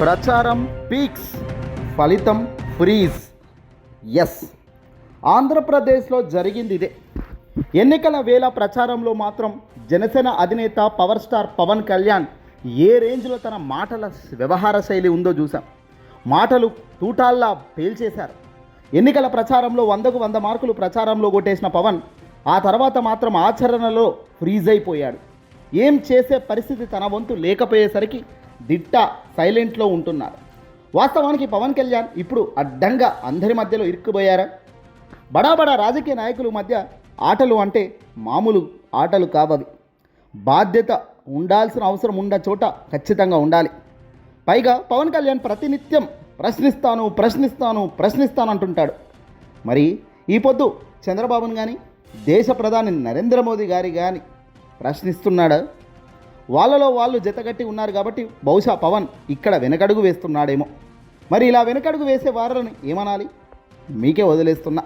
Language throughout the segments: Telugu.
ప్రచారం పీక్స్ ఫలితం ఫ్రీజ్. ఎస్ ఆంధ్రప్రదేశ్లో జరిగింది ఇదే. ఎన్నికల వేళ ప్రచారంలో మాత్రం జనసేన అధినేత పవర్ స్టార్ పవన్ కళ్యాణ్ ఏ రేంజ్లో తన మాటల వ్యవహార శైలి ఉందో చూసాం మాటలు తూటాల్లా పేల్చేశారు. ఎన్నికల ప్రచారంలో వందకు వంద మార్కులు ప్రచారంలో కొట్టేసిన పవన్ ఆ తర్వాత మాత్రం ఆచరణలో ఫ్రీజ్ అయిపోయాడు. ఏం చేసే పరిస్థితి తన వంతు లేకపోయేసరికి దిట్ట సైలెంట్లో ఉంటున్నారు. వాస్తవానికి పవన్ కళ్యాణ్ ఇప్పుడు అడ్డంగా అందరి మధ్యలో ఇరుక్కుపోయారా? బడా బడా రాజకీయ నాయకుల మధ్య ఆటలు అంటే మామూలు ఆటలు కావవి. బాధ్యత ఉండాల్సిన అవసరం ఉన్న చోట ఖచ్చితంగా ఉండాలి. పైగా పవన్ కళ్యాణ్ ప్రతినిత్యం ప్రశ్నిస్తాను ప్రశ్నిస్తాను ప్రశ్నిస్తాను అంటుంటాడు. మరి ఈ పొద్దు చంద్రబాబును కానీ దేశ ప్రధాని నరేంద్ర మోదీ గారి కానీ ప్రశ్నిస్తున్నాడా? వాళ్ళలో వాళ్ళు జతగట్టి ఉన్నారు కాబట్టి బహుశా పవన్ ఇక్కడ వెనకడుగు వేస్తున్నాడేమో. మరి ఇలా వెనకడుగు వేసే వారని ఏమనాలి? మీకే వదిలేస్తున్నా.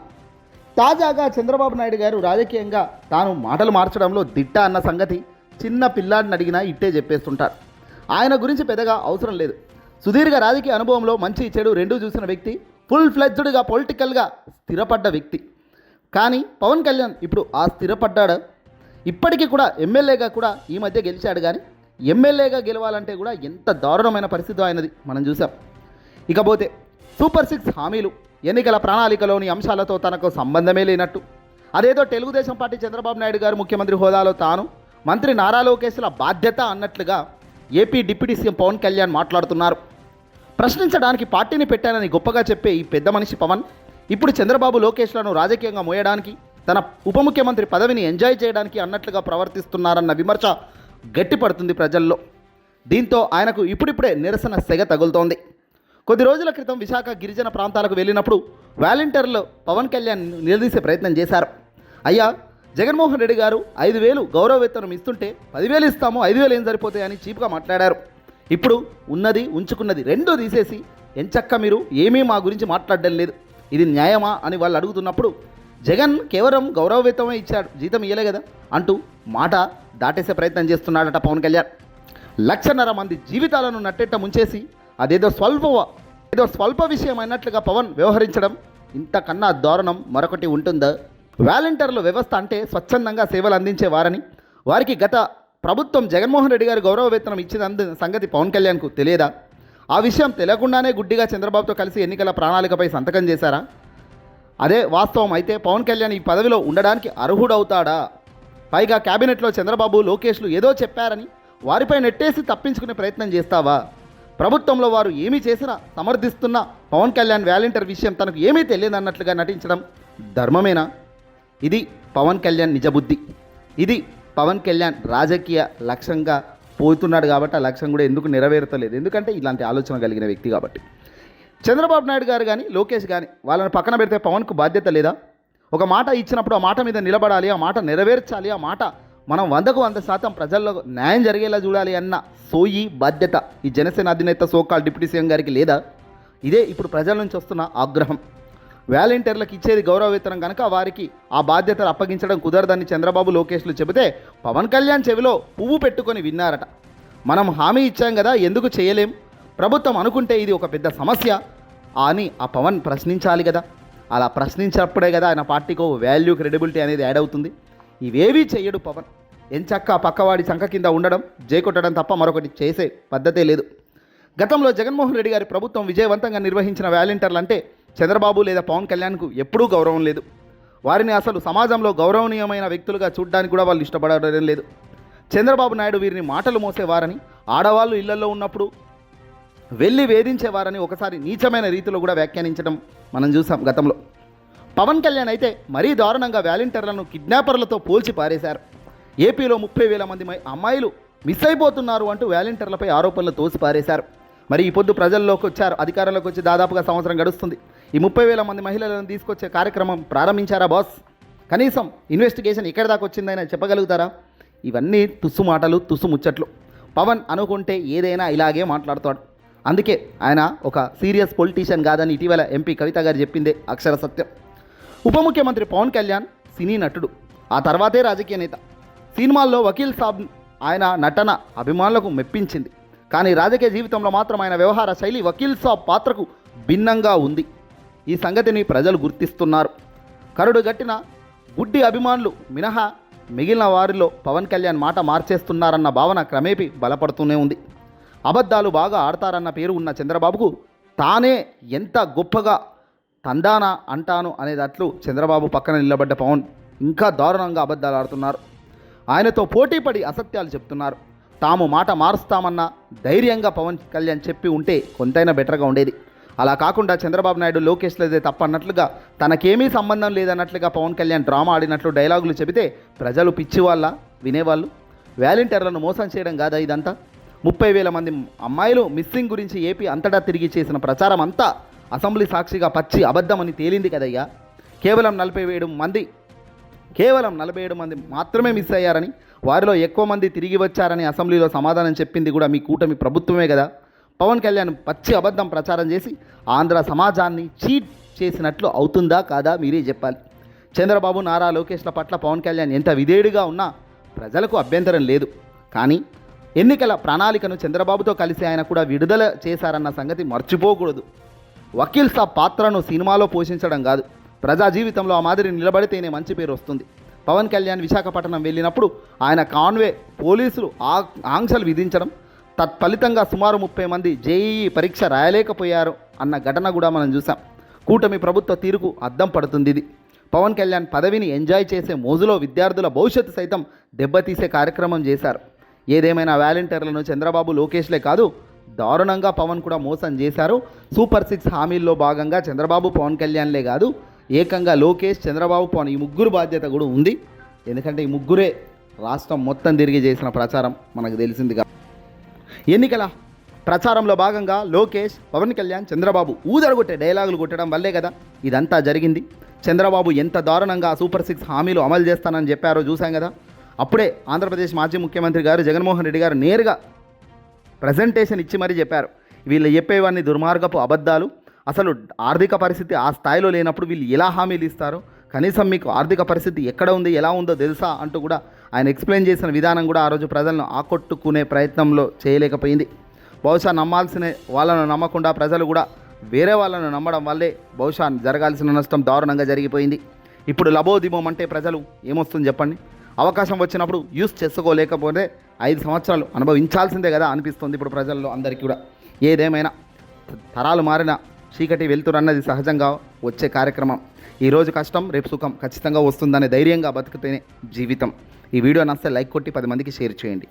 తాజాగా చంద్రబాబు నాయుడు గారు రాజకీయంగా తాను మాటలు మార్చడంలో దిట్ట అన్న సంగతి చిన్న పిల్లాడిని అడిగినా ఇట్టే చెప్పేస్తుంటారు. ఆయన గురించి పెద్దగా అవసరం లేదు. సుదీర్ఘ రాజకీయ అనుభవంలో మంచి చెడు రెండూ చూసిన వ్యక్తి ఫుల్ ఫ్లెడ్జ్డ్గా పొలిటికల్గా స్థిరపడ్డ వ్యక్తి. కానీ పవన్ కళ్యాణ్ ఇప్పుడు ఆ స్థిరపడ్డాడు? ఇప్పటికీ కూడా ఎమ్మెల్యేగా కూడా ఈ మధ్య గెలిచాడు కానీ ఎమ్మెల్యేగా గెలవాలంటే కూడా ఎంత దారుణమైన పరిస్థితి ఆయనది. మనం చూసాం. ఇకపోతే సూపర్ సిక్స్ హామీలు ఎన్నికల ప్రణాళికలోని అంశాలతో తనకు సంబంధమే లేనట్టు. అదేదో తెలుగుదేశం పార్టీ చంద్రబాబు నాయుడు గారు ముఖ్యమంత్రి హోదాలో తాను మంత్రి నారా లోకేశ్ల బాధ్యత అన్నట్లుగా AP deputy CM Pawan Kalyan మాట్లాడుతున్నారు. ప్రశ్నించడానికి పార్టీని పెట్టానని గొప్పగా చెప్పే ఈ పెద్ద మనిషి పవన్ ఇప్పుడు చంద్రబాబు లోకేష్లను రాజకీయంగా మోయడానికి తన ఉప ముఖ్యమంత్రి పదవిని ఎంజాయ్ చేయడానికి అన్నట్లుగా ప్రవర్తిస్తున్నారన్న విమర్శ గట్టిపడుతుంది ప్రజల్లో. దీంతో ఆయనకు ఇప్పుడిప్పుడే నిరసన సెగ తగులుతోంది. కొద్ది రోజుల క్రితం విశాఖ గిరిజన ప్రాంతాలకు వెళ్ళినప్పుడు వాలంటీర్లు పవన్ కళ్యాణ్ నిలదీసే ప్రయత్నం చేశారు. అయ్యా జగన్మోహన్ రెడ్డి గారు ఐదు వేలు గౌరవ వేతనం ఇస్తుంటే పదివేలు ఇస్తాము ఐదు వేలు ఏం సరిపోతాయని చీప్గా మాట్లాడారు. ఇప్పుడు ఉన్నది ఉంచుకున్నది రెండూ తీసేసి ఎంచక్క మీరు ఏమీ మా గురించి మాట్లాడడం లేదు. ఇది న్యాయమా? అని వాళ్ళు అడుగుతున్నప్పుడు జగన్ కేవలం గౌరవ వేతమే ఇచ్చాడు. జీతం ఇయ్యలే కదా? అంటూ మాట దాటేసే ప్రయత్నం చేస్తున్నాడట పవన్ కళ్యాణ్. లక్షన్నర మంది జీవితాలను నట్టెట్ట ముంచేసి అదేదో స్వల్ప ఏదో స్వల్ప విషయం అయినట్లుగా పవన్ వ్యవహరించడం ఇంతకన్నా దారుణం మరొకటి ఉంటుందా? వాలంటీర్ల వ్యవస్థ అంటే స్వచ్ఛందంగా సేవలు అందించే వారని వారికి గత ప్రభుత్వం జగన్మోహన్ రెడ్డి గారు గౌరవ వేతనం ఇచ్చిన సంగతి పవన్ కళ్యాణ్కు తెలియదా? ఆ విషయం తెలియకుండానే గుడ్డిగా చంద్రబాబుతో కలిసి ఎన్నికల ప్రణాళికపై సంతకం చేశారా? అదే వాస్తవం. అయితే పవన్ కళ్యాణ్ ఈ పదవిలో ఉండడానికి అర్హుడవుతాడా? పైగా కేబినెట్లో చంద్రబాబు లోకేష్లు ఏదో చెప్పారని వారిపై నెట్టేసి తప్పించుకునే ప్రయత్నం చేస్తావా? ప్రభుత్వంలో వారు ఏమీ చేసినా సమర్థిస్తున్న పవన్ కళ్యాణ్ వ్యాలంటీర్ విషయం తనకు ఏమీ తెలియదన్నట్లుగా నటించడం ధర్మమేనా? ఇది పవన్ కళ్యాణ్ నిజబుద్ధి. ఇది పవన్ కళ్యాణ్ రాజకీయ లక్ష్యంగా పోతున్నాడు కాబట్టి ఆ లక్ష్యం కూడా ఎందుకు నెరవేరతలేదు? ఎందుకంటే ఇలాంటి ఆలోచన కలిగిన వ్యక్తి కాబట్టి. చంద్రబాబు నాయుడు గారు కానీ లోకేష్ కానీ వాళ్ళని పక్కన పెడితే పవన్కు బాధ్యత లేదా? ఒక మాట ఇచ్చినప్పుడు ఆ మాట మీద నిలబడాలి ఆ మాట నెరవేర్చాలి ఆ మాట మనం వందకు వంద శాతం ప్రజల్లో న్యాయం జరిగేలా చూడాలి అన్న సోయి బాధ్యత ఈ జనసేన అధినేత సోకాల్ డిప్యూటీ సీఎం గారికి లేదా? ఇదే ఇప్పుడు ప్రజల నుంచి వస్తున్న ఆగ్రహం. వాలంటీర్లకు ఇచ్చేది గౌరవ వేతనం కనుక వారికి ఆ బాధ్యతలు అప్పగించడం కుదరదని చంద్రబాబు లోకేష్లు చెబితే పవన్ కళ్యాణ్ చెవిలో పువ్వు పెట్టుకొని విన్నారట. మనం హామీ ఇచ్చాం కదా ఎందుకు చేయలేం? ప్రభుత్వం అనుకుంటే ఇది ఒక పెద్ద సమస్య. అని ఆ పవన్ ప్రశ్నించాలి కదా. అలా ప్రశ్నించినప్పుడే కదా ఆయన పార్టీకి వాల్యూ క్రెడిబిలిటీ అనేది యాడ్ అవుతుంది. ఇవేవీ చేయడు పవన్. ఎంచక్క పక్కవాడి చంక కింద ఉండడం జేకొట్టడం తప్ప మరొకటి చేసే పద్ధతే లేదు. గతంలో జగన్మోహన్ రెడ్డి గారి ప్రభుత్వం విజయవంతంగా నిర్వహించిన వ్యాలంటీర్లు అంటే చంద్రబాబు లేదా పవన్ కళ్యాణ్కు ఎప్పుడూ గౌరవం లేదు. వారిని అసలు సమాజంలో గౌరవనీయమైన వ్యక్తులుగా చూడడానికి కూడా వాళ్ళు ఇష్టపడడం లేదు. చంద్రబాబు నాయుడు వీరిని మాటలు మోసేవారని ఆడవాళ్ళు ఇళ్ళలో ఉన్నప్పుడు వెళ్ళి వేధించేవారని ఒకసారి నీచమైన రీతిలో కూడా వ్యాఖ్యానించడం మనం చూసాం గతంలో. పవన్ కళ్యాణ్ అయితే మరీ దారుణంగా వ్యాలంటీర్లను కిడ్నాపర్లతో పోల్చి పారేశారు. ఏపీలో ముప్పై వేల మంది మై- అమ్మాయిలు మిస్ అయిపోతున్నారు అంటూ వ్యాలంటీర్లపై ఆరోపణలు తోసి పారేశారు. మరి ఈ పొద్దు ప్రజల్లోకి వచ్చారు అధికారంలోకి వచ్చి దాదాపుగా సంవత్సరం గడుస్తుంది. ఈ ముప్పై వేల మంది మహిళలను తీసుకొచ్చే కార్యక్రమం ప్రారంభించారా బాస్? కనీసం ఇన్వెస్టిగేషన్ ఎక్కడి దాకా వచ్చిందైనా చెప్పగలుగుతారా? ఇవన్నీ తుస్సు మాటలు తుస్సు ముచ్చట్లు. పవన్ అనుకుంటే ఏదైనా ఇలాగే మాట్లాడతాడు. అందుకే ఆయన ఒక సీరియస్ పొలిటీషియన్ కాదని ఇటీవల ఎంపీ కవిత గారు చెప్పిందే అక్షర సత్యం. ఉప ముఖ్యమంత్రి పవన్ కళ్యాణ్ సినీ నటుడు ఆ తర్వాతే రాజకీయ నేత. సినిమాల్లో వకీల్ సాబ్ ఆయన నటన అభిమానులకు మెప్పించింది. కానీ రాజకీయ జీవితంలో మాత్రం ఆయన వ్యవహార శైలి వకీల్ సాబ్ పాత్రకు భిన్నంగా ఉంది. ఈ సంగతిని ప్రజలు గుర్తిస్తున్నారు. కరుడు గట్టిన గుడ్డి అభిమానులు మినహా మిగిలిన వారిలో పవన్ కళ్యాణ్ మాట మార్చేస్తున్నారన్న భావన క్రమేపీ బలపడుతూనే ఉంది. అబద్ధాలు బాగా ఆడతారన్న పేరు ఉన్న చంద్రబాబుకు తానే ఎంత గొప్పగా తందానా అంటాను అనేటట్లు చంద్రబాబు పక్కన నిలబడ్డ పవన్ ఇంకా దారుణంగా అబద్ధాలు ఆడుతున్నారు. ఆయనతో పోటీపడి అసత్యాలు చెప్తున్నారు. తాము మాట మారుస్తామన్న ధైర్యంగా పవన్ కళ్యాణ్ చెప్పి ఉంటే కొంతైనా బెటర్గా ఉండేది. అలా కాకుండా చంద్రబాబు నాయుడు లోకేష్ లేదే తప్పన్నట్లుగా తనకేమీ సంబంధం లేదన్నట్లుగా పవన్ కళ్యాణ్ డ్రామా ఆడినట్లు డైలాగులు చెబితే ప్రజలు పిచ్చి వాళ్ళ వినేవాళ్ళు. వాలంటీర్లను మోసం చేయడం కాదా ఇదంతా? ముప్పై వేల మంది అమ్మాయిలు మిస్సింగ్ గురించి ఏపీ అంతటా తిరిగి చేసిన ప్రచారం అంతా అసెంబ్లీ సాక్షిగా పచ్చి అబద్ధమని తేలింది కదయ్యా. కేవలం నలభై ఏడు మంది కేవలం నలభై ఏడు మంది మాత్రమే మిస్ అయ్యారని వారిలో ఎక్కువ మంది తిరిగి వచ్చారని అసెంబ్లీలో సమాధానం చెప్పింది కూడా మీ కూటమి ప్రభుత్వమే కదా. పవన్ కళ్యాణ్ పచ్చి అబద్ధం ప్రచారం చేసి ఆంధ్ర సమాజాన్ని చీట్ చేసినట్లు అవుతుందా కాదా మీరే చెప్పాలి. చంద్రబాబు నారా లోకేష్ల పట్ల పవన్ కళ్యాణ్ ఎంత విధేయుడిగా ఉన్నా ప్రజలకు అభ్యంతరం లేదు. కానీ ఎన్నికల ప్రణాళికను చంద్రబాబుతో కలిసి ఆయన కూడా విడుదల చేశారన్న సంగతి మర్చిపోకూడదు. వకీల్ సాబ్ పాత్రను సినిమాలో పోషించడం కాదు. ప్రజా జీవితంలో ఆ మాదిరి నిలబడితేనే మంచి పేరు వస్తుంది. పవన్ కళ్యాణ్ విశాఖపట్నం వెళ్ళినప్పుడు ఆయన కాన్వే పోలీసులు ఆ ఆంక్షలు విధించడం తత్ఫలితంగా సుమారు ముప్పై మంది జేఈఈ పరీక్ష రాయలేకపోయారు అన్న ఘటన కూడా మనం చూసాం. కూటమి ప్రభుత్వ తీరుకు అద్దం పడుతుంది ఇది. పవన్ కళ్యాణ్ పదవిని ఎంజాయ్ చేసే మోజులో విద్యార్థుల భవిష్యత్తు సైతం దెబ్బతీసే కార్యక్రమం చేశారు. ఏదేమైనా వాలంటీర్లను చంద్రబాబు లోకేష్లే కాదు దారుణంగా పవన్ కూడా మోసం చేశారు. సూపర్ సిక్స్ హామీల్లో భాగంగా చంద్రబాబు పవన్ కళ్యాణ్లే కాదు ఏకంగా లోకేష్ చంద్రబాబు పవన్ ఈ ముగ్గురు బాధ్యత కూడా ఉంది. ఎందుకంటే ఈ ముగ్గురే రాష్ట్రం మొత్తం తిరిగి చేసిన ప్రచారం మనకు తెలిసిందిగా. ఎన్నికల ప్రచారంలో భాగంగా లోకేష్ పవన్ కళ్యాణ్ చంద్రబాబు ఊదరగొట్టే డైలాగులు కొట్టడం వల్లే కదా ఇదంతా జరిగింది. చంద్రబాబు ఎంత దారుణంగా సూపర్ సిక్స్ హామీలు అమలు చేస్తానని చెప్పారో చూసాం కదా. అప్పుడే ఆంధ్రప్రదేశ్ మాజీ ముఖ్యమంత్రి గారు జగన్మోహన్ రెడ్డి గారు నేరుగా ప్రజెంటేషన్ ఇచ్చి మరీ చెప్పారు. వీళ్ళు చెప్పేవన్నీ దుర్మార్గపు అబద్ధాలు. అసలు ఆర్థిక పరిస్థితి ఆ స్థాయిలో లేనప్పుడు వీళ్ళు ఎలా హామీలు ఇస్తారు కనీసం మీకు ఆర్థిక పరిస్థితి ఎక్కడ ఉంది ఎలా ఉందో తెలుసా అంటూ కూడా ఆయన ఎక్స్ప్లెయిన్ చేసిన విధానం కూడా ఆ రోజు ప్రజలను ఆకట్టుకునే ప్రయత్నంలో చేయలేకపోయింది. బహుశా నమ్మాల్సిన వాళ్ళను నమ్మకుండా ప్రజలు కూడా వేరే వాళ్ళను నమ్మడం వల్లే బహుశా జరగాల్సిన నష్టం దారుణంగా జరిగిపోయింది. ఇప్పుడు లబోదిమం అంటే ప్రజలు ఏమొస్తుంది చెప్పండి? అవకాశం వచ్చినప్పుడు యూస్ చేసుకోలేకపోతే ఐదు సంవత్సరాలు అనుభవించాల్సిందే కదా అనిపిస్తుంది ఇప్పుడు ప్రజల్లో అందరికీ కూడా. ఏదేమైనా తరాలు మారిన చీకటి వెళ్తురన్నది సహజంగా వచ్చే కార్యక్రమం. ఈరోజు కష్టం రేపు సుఖం ఖచ్చితంగా వస్తుందనే ధైర్యంగా బతికితేనే జీవితం. ఈ వీడియో నస్తే లైక్ కొట్టి పది మందికి షేర్ చేయండి.